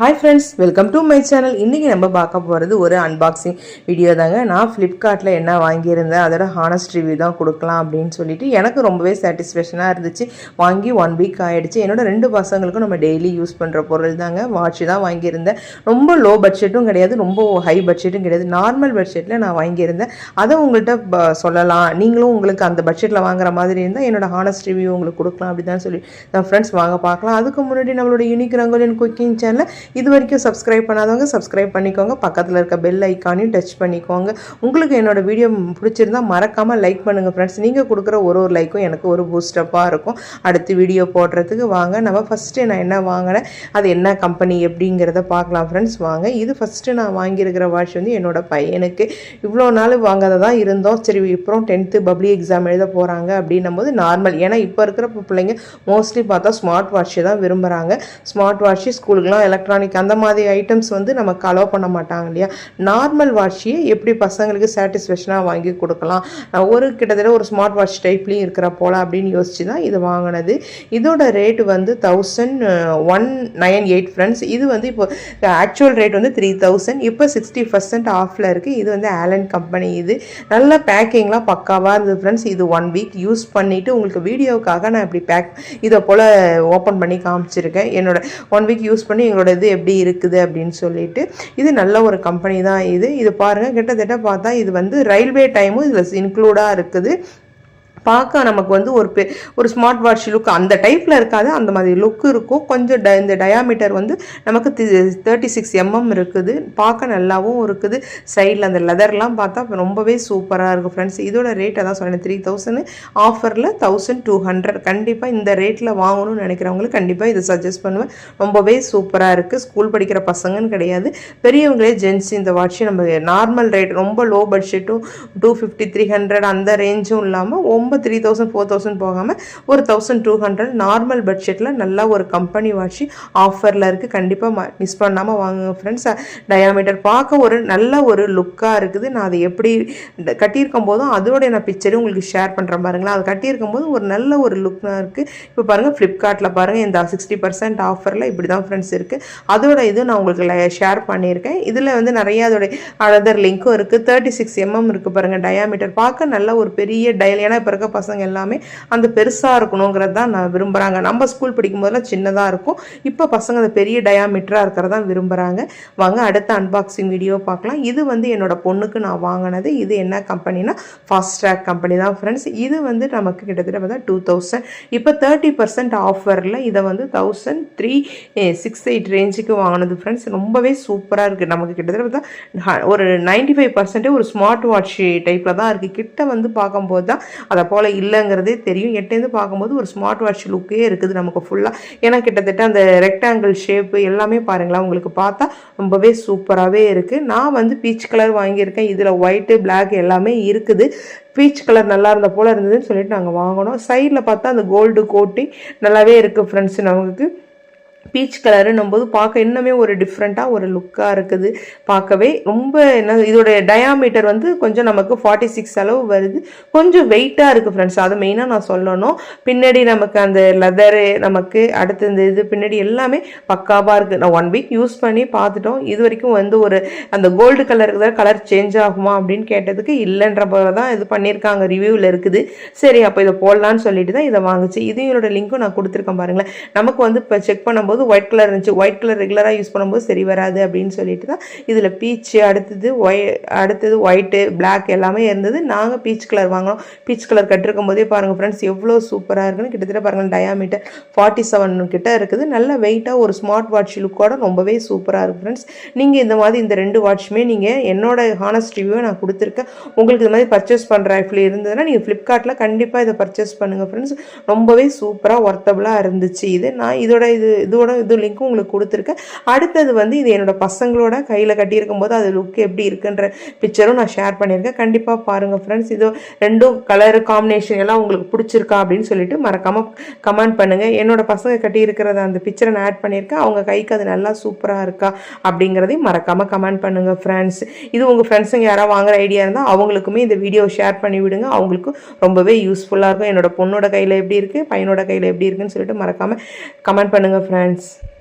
Hi friends welcome to my channel இன்றைக்கி நம்ம பார்க்க போகிறது ஒரு அன்பாக்சிங் வீடியோ தாங்க. நான் ஃப்ளிப்கார்ட்டில் என்ன வாங்கியிருந்தேன் அதோட ஹானஸ்ட் ரிவ்யூ தான் கொடுக்கலாம் அப்படின்னு சொல்லிட்டு எனக்கு ரொம்பவே சாட்டிஸ்ஃபேக்ஷனாக இருந்துச்சு. வாங்கி ஒன் வீக் ஆகிடுச்சு என்னோட ரெண்டு பசங்களுக்கும் நம்ம டெய்லி யூஸ் பண்ணுற பொருள் தாங்க. வாட்ச் தான் வாங்கியிருந்தேன். ரொம்ப லோ பட்ஜெட்டும் கிடையாது ரொம்ப ஹை பட்ஜெட்டும் கிடையாது. நார்மல் பட்ஜெட்டில் நான் வாங்கியிருந்தேன். அதை உங்கள்கிட்ட ப- சொல்லலாம். நீங்களும் உங்களுக்கு அந்த பட்ஜெட்டில் வாங்குற மாதிரி இருந்தால் என்னோட ஹானஸ்ட் ரிவ்யூ உங்களுக்கு கொடுக்கலாம் அப்படி தான் சொல்லி நான் ஃப்ரெண்ட்ஸ் வாங்க பார்க்கலாம். அதுக்கு முன்னாடி நம்மளோட யூனிக் ரங்கோலியன் குக்கிங் சேனலில் இது வரைக்கும் சப்ஸ்கிரைப் பண்ணாதவங்க சப்ஸ்கிரைப் பண்ணிக்கோங்க. பக்கத்தில் இருக்க பெல் ஐக்கானையும் டச் பண்ணிக்கோங்க. உங்களுக்கு என்னோடய வீடியோ பிடிச்சிருந்தா மறக்காமல் லைக் பண்ணுங்கள் ஃப்ரெண்ட்ஸ் நீங்கள் கொடுக்குற ஒரு ஒரு லைக்கும் எனக்கு ஒரு பூஸ்டப்பாக இருக்கும். அடுத்து வீடியோ போடுறதுக்கு வாங்க. நம்ம ஃபஸ்ட்டு நான் என்ன வாங்கினேன் அது என்ன கம்பெனி எப்படிங்கிறத பார்க்கலாம் ஃப்ரெண்ட்ஸ் வாங்க. இது ஃபஸ்ட்டு நான் வாங்கியிருக்கிற வாட்ச் வந்து என்னோட பையனுக்கு. இவ்வளோ நாள் வாங்காத தான் இருந்தோம். சரி அப்புறம் டென்த்து பப்ளிக் எக்ஸாம் எழுத போகிறாங்க அப்படின்னும் போது நார்மல் ஏன்னா இப்போ இருக்கிற பிள்ளைங்க மோஸ்ட்லி பார்த்தா ஸ்மார்ட் வாட்ச் தான் விரும்புகிறாங்க ஸ்மார்ட் வாட்ச்சு ஸ்கூலுக்குலாம் எலக்ட்ரானிக் அந்த மாதிரி ஐட்டம்ஸ் வந்து நமக்கு அலோவ் பண்ண மாட்டாங்க இல்லையா? நார்மல் வாட்சியை எப்படி பசங்களுக்கு சாட்டிஸ்ஃபேக்ஷனாக வாங்கி கொடுக்கலாம்? ஒரு கிட்டத்தட்ட ஒரு ஸ்மார்ட் வாட்ச் டைப்லேயும் இருக்கிற போல் அப்படின்னு யோசிச்சு தான் இது வாங்கினது. இதோட ரேட் வந்து thousand one nine eight friends இது வந்து இப்போ ஆக்சுவல் ரேட் வந்து த்ரீ தௌசண்ட் இப்போ சிக்ஸ்டி பர்சன்ட் ஆஃபில் இருக்குது இது வந்து ஆலன் கம்பெனி இது. நல்ல பேக்கிங்லாம் பக்காவாக இருந்தது ஃப்ரெண்ட்ஸ் இது ஒன் வீக் யூஸ் பண்ணிவிட்டு உங்களுக்கு வீடியோவுக்காக நான் இப்படி பேக் இதை போல் ஓப்பன் பண்ணி காமிச்சிருக்கேன். என்னோட ஒன் வீக் யூஸ் பண்ணி எங்களோட இது எப்படி இருக்குது அப்படின்னு சொல்லிட்டு இது நல்ல ஒரு கம்பெனி தான் இது. இது பாருங்கள் கிட்டத்தட்ட பார்த்தா இது வந்து ரயில்வே டைமும் இதில் இன்க்ளூடாக இருக்குது. பார்க்க நமக்கு வந்து ஒரு பெ ஒரு ஸ்மார்ட் வாட்ச் லுக் அந்த டைப்பில் இருக்காது அந்த மாதிரி லுக் இருக்கும். கொஞ்சம் ட இந்த டயாமீட்டர் வந்து நமக்கு தேர்ட்டி சிக்ஸ் எம்எம் இருக்குது. பார்க்க நல்லாவும் இருக்குது. சைடில் அந்த லெதர்லாம் பார்த்தா ரொம்பவே சூப்பராக இருக்கும் ஃப்ரெண்ட்ஸ் இதோட ரேட்டை தான் சொன்னேன் த்ரீ தௌசண்ட் ஆஃபரில் தௌசண்ட் டூ ஹண்ட்ரட் கண்டிப்பாக இந்த ரேட்டில் வாங்கணும்னு நினைக்கிறவங்களுக்கு கண்டிப்பாக இதை சஜஸ்ட் பண்ணுவேன். ரொம்பவே சூப்பராக இருக்குது ஸ்கூல் படிக்கிற பசங்கன்னு கிடையாது. பெரியவங்களே ஜென்ஸ் இந்த வாட்ச் நம்ம நார்மல் ரேட் ரொம்ப லோ பட்ஜெட்டும் டூ ஃபிஃப்டி த்ரீ ஹண்ட்ரட் அந்த ரேஞ்சும் இல்லாமல் ரொம்ப த்ரீ தௌசண்ட் ஃபோர் தௌசண்ட் போகாமல் ஒரு தௌசண்ட் டூ ஹண்ட்ரட் நார்மல் பட்ஜெட்டில் நல்லா ஒரு கம்பெனி வாட்சி ஆஃபரில் இருக்குது கண்டிப்பாக மிஸ் பண்ணாமல் வாங்குங்க ஃப்ரெண்ட்ஸ் டயாமீட்டர் பார்க்க ஒரு நல்ல ஒரு லுக்காக இருக்குது. நான் அதை எப்படி கட்டியிருக்கும் போதும் அதோடைய நான் பிக்சரும் உங்களுக்கு ஷேர் பண்ணுறேன் பாருங்களேன். அது கட்டியிருக்கும் போது ஒரு நல்ல ஒரு லுக்காக இருக்குது இப்போ பாருங்கள் ஃப்ளிப்கார்ட்டில் பாருங்கள் இந்த சிக்ஸ்டி பர்சன்ட் ஆஃபரில் இப்படி தான் ஃப்ரெண்ட்ஸ் இருக்குது அதோட இது நான் உங்களுக்கு ஷேர் பண்ணியிருக்கேன். இதில் வந்து நிறைய அதோடைய அதர் லிங்க்கும் இருக்குது தேர்ட்டி சிக்ஸ் எம்எம் இருக்குது பாருங்கள் டயாமீட்டர் பார்க்க நல்ல ஒரு பெரிய டயல் ஏன்னா இப்போ இருக்க பசங்க எல்லாமே அந்த பெருசாக இருக்கணுங்கிறது தான் நான் விரும்புகிறாங்க நம்ம ஸ்கூல் படிக்கும் போதெல்லாம் சின்னதாக இருக்கும். இப்போ பசங்க அந்த பெரிய டயாமீட்டராக இருக்கிறதா விரும்புகிறாங்க வாங்க அடுத்த அன்பாக்சிங் வீடியோ பார்க்கலாம். இது வந்து என்னோட பொண்ணுக்கு நான் வாங்கினது. இது என்ன கம்பெனினா ஃபாஸ்ட் ட்ராக் கம்பெனி தான் ஃப்ரெண்ட்ஸ் இது வந்து நமக்கு கிட்டத்தட்ட பார்த்தா டூ தௌசண்ட் இப்போ தேர்ட்டி பர்சன்ட் ஆஃபரில் இதை வந்து தௌசண்ட் த்ரீ சிக்ஸ் எயிட் ரேஞ்சுக்கு வாங்கினது ஃப்ரெண்ட்ஸ் ரொம்பவே சூப்பராக இருக்குது நமக்கு கிட்டத்தட்ட பார்த்தா ஒரு நைன்டி ஃபைவ் பர்சன்டே ஒரு ஸ்மார்ட் வாட்ச் டைப்பில் தான் இருக்குது கிட்ட வந்து பார்க்கும்போது தான் அதை போல் இல்லைங்கிறதே தெரியும். எட்டேருந்து பார்க்கும்போது ஒரு ஸ்மார்ட் வாட்ச் லுக்கே இருக்குது நமக்கு ஃபுல்லாக ஏன்னா கிட்டத்தட்ட அந்த ரெக்டாங்கிள் ஷேப்பு எல்லாமே பாருங்களேன் உங்களுக்கு பார்த்தா ரொம்பவே சூப்பராகவே இருக்குது நான் வந்து பீச் கலர் வாங்கியிருக்கேன். இதில் ஒயிட்டு பிளாக் எல்லாமே இருக்குது. பீச் கலர் நல்லா இருந்த போல் இருந்ததுன்னு சொல்லிட்டு நாங்கள் வாங்கினோம். சைடில் பார்த்தா அந்த கோல்டு கோட்டி நல்லாவே இருக்குது ஃப்ரெண்ட்ஸ் நமக்கு. பீச் கலருன்னும் போது பார்க்க இன்னுமே ஒரு டிஃப்ரெண்ட்டாக ஒரு லுக்காக இருக்குது. பார்க்கவே ரொம்ப என்ன இதோட டயாமீட்டர் வந்து கொஞ்சம் நமக்கு ஃபார்ட்டி சிக்ஸ் அளவு வருது. கொஞ்சம் வெயிட்டாக இருக்குது ஃப்ரெண்ட்ஸ் அதை மெயினாக நான் சொல்லணும். பின்னாடி நமக்கு அந்த லெதரு நமக்கு அடுத்து இந்த இது பின்னாடி எல்லாமே பக்காவாக இருக்குது நான் ஒன் வீக் யூஸ் பண்ணி பார்த்துட்டோம். இது வரைக்கும் வந்து ஒரு அந்த கோல்டு கலருக்கு தான் கலர் சேஞ்ச் ஆகுமா அப்படின்னு கேட்டதுக்கு இல்லைன்ற போல தான் இது பண்ணியிருக்காங்க. ரிவ்யூவில் இருக்குது. சரி அப்போ இதை போடலான்னு சொல்லிட்டு தான் இதை வாங்குச்சு. இது இதோட லிங்க்கும் நான் கொடுத்துருக்கேன் பாருங்களேன். நமக்கு வந்து இப்போ செக் பண்ணும்போது ஒயிட் கலர் இருந்துச்சு. ஒயிட் கலர் ரெகுலராக யூஸ் பண்ணும்போது சரி வராது அப்படின்னு சொல்லிட்டு தான் இதில் பீச்சு அடுத்தது ஒய் அடுத்தது ஒயிட்டு பிளாக் எல்லாமே இருந்தது. நாங்கள் பீச் கலர் வாங்கினோம். பீச் கலர் கட்டிருக்கும் போதே பாருங்கள் ஃப்ரெண்ட்ஸ் எவ்வளோ சூப்பராக இருக்குன்னு கிட்டத்தட்ட பாருங்கள் டயாமீட்டர் ஃபார்ட்டி செவன் கிட்ட இருக்குது. நல்ல வெயிட்டாக ஒரு ஸ்மார்ட் வாட்ச் லுக்கோட ரொம்பவே சூப்பராக இருக்குது ஃப்ரெண்ட்ஸ் நீங்கள் இந்த மாதிரி இந்த ரெண்டு வாட்சுமே நீங்கள் என்னோட ஹானஸ்ட் ரிவ்யூ நான் கொடுத்துருக்கேன். உங்களுக்கு இது மாதிரி பர்ச்சேஸ் பண்ணுற இப்படி இருந்ததுன்னா நீங்கள் ஃப்ளிப்கார்ட்டில் கண்டிப்பாக இதை பர்ச்சேஸ் பண்ணுங்கள் ஃப்ரெண்ட்ஸ் ரொம்பவே சூப்பராக ஒர்த்தபுளாக இருந்துச்சு இது. நான் இதோட இது இதோட இது லிங்க்கும் உங்களுக்கு கொடுத்துருக்கேன் அடுத்தது வந்து இது என்னோட பசங்களோட கையில் கட்டியிருக்கும் போது அது லுக் எப்படி இருக்குன்ற பிக்சரும் நான் ஷேர் பண்ணியிருக்கேன். கண்டிப்பாக பாருங்கள் ஃப்ரெண்ட்ஸ் இது ரெண்டும் கலர் காம்பினேஷன் எல்லாம் உங்களுக்கு பிடிச்சிருக்கா அப்படின்னு சொல்லிட்டு மறக்காமல் கமெண்ட் பண்ணுங்கள் என்னோட பசங்க கட்டியிருக்கிறத அந்த பிக்சரை நான் ஆட் பண்ணியிருக்கேன். அவங்க கைக்கு அது நல்லா சூப்பராக இருக்கா அப்படிங்கிறதையும் மறக்காமல் கமெண்ட் பண்ணுங்கள் ஃப்ரெண்ட்ஸ் இது உங்கள் ஃப்ரெண்ட்ஸுங்க யாராவது வாங்குகிற ஐடியா இருந்தால் அவங்களுக்குமே இந்த வீடியோ ஷேர் பண்ணி விடுங்க. அவங்களுக்கும் ரொம்பவே யூஸ்ஃபுல்லாக இருக்கும். என்னோட பொண்ணோட கையில் எப்படி இருக்குது பையனோட கையில் எப்படி இருக்குன்னு சொல்லிட்டு மறக்காமல் கமெண்ட் பண்ணுங்கள் ஃப்ரெண்ட்ஸ் friends.